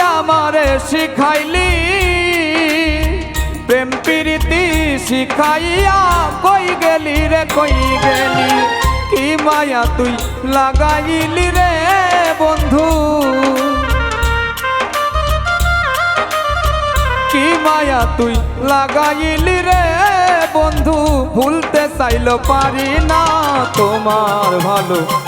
আমারে শিখাইলি। প্রেম প্রীতি শিখাইয়া কই গেলি রে, কই গেলি? কি মায়া তুই লাগাইলি রে, বন্ধু? কি মায়া তুই লাগাইলি রে, বন্ধু? ভুলতে চাইল পারি না তোমার ভালো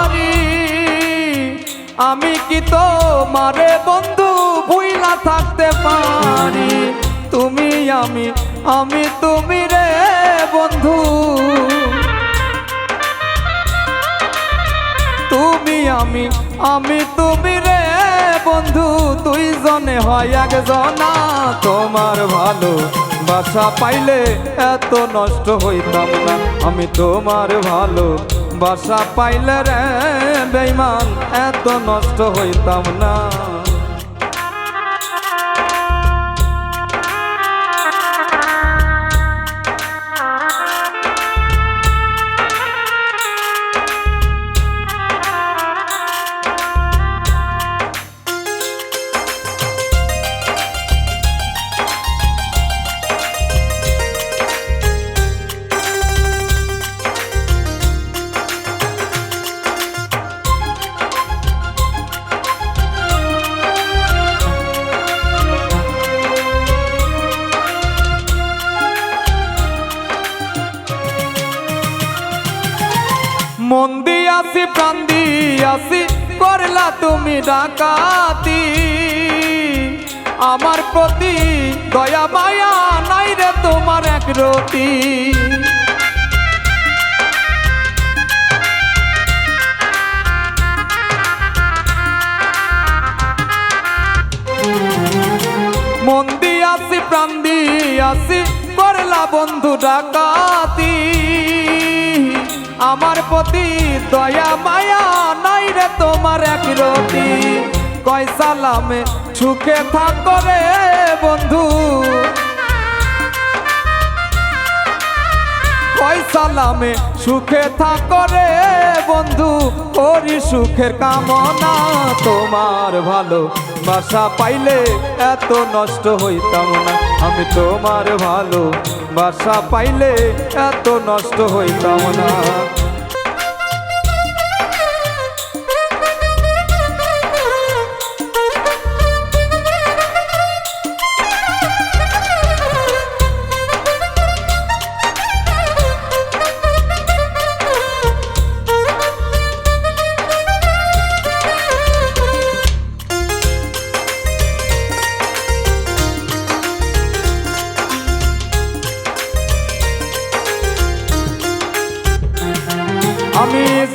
আমি কি তো মারে বন্ধু ভুইলা থাকতে পারি? তুমি আমি আমি তুমি রে বন্ধু। তুমি আমি আমি তুমি রে বন্ধু। তুই জনে হয় একজনা। তোমার ভালো বাসা পাইলে এত নষ্ট হইতাম না। আমি তোমার ভালো বাসা পাইলে রে বেইমান এত নষ্ট হইতাম না। দিয়াছি প্রাণ দিয়াছি করলা তুমি ডাকাতি। আমার প্রতি দয়া, মায়া নাই রে তোমার এক রতি। মন দিয়াছি প্রাণ দিয়াছি করলা বন্ধু ডাকাতি। আমার প্রতি দয়া, মায়া নাই রে তোমার এক রতি। কয় সালামে সুখে থাকো রে বন্ধু। সালামে সুখে থাকো রে বন্ধু। করি সুখের কামনা তোমার ভালো। বাসা পাইলে এত নষ্ট হইতাম না। আমি তোমার ভালো। বাসা পাইলে এত নষ্ট হইতাম না।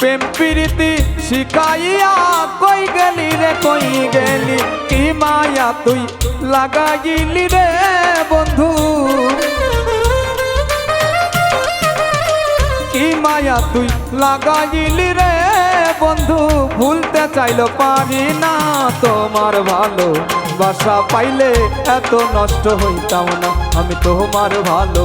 প্রেম প্রীতি শিখাইয়া কই গেলি রে, কই গেলি? কি মায়া তুই লাগাইলি রে, বন্ধু? কি মায়া তুই লাগাইলি রে, বন্ধু? ভুলতে চাইলো পারি না তোমার ভালো বাসা পাইলে এত নষ্ট হইতাম না। আমি তোমার ভালো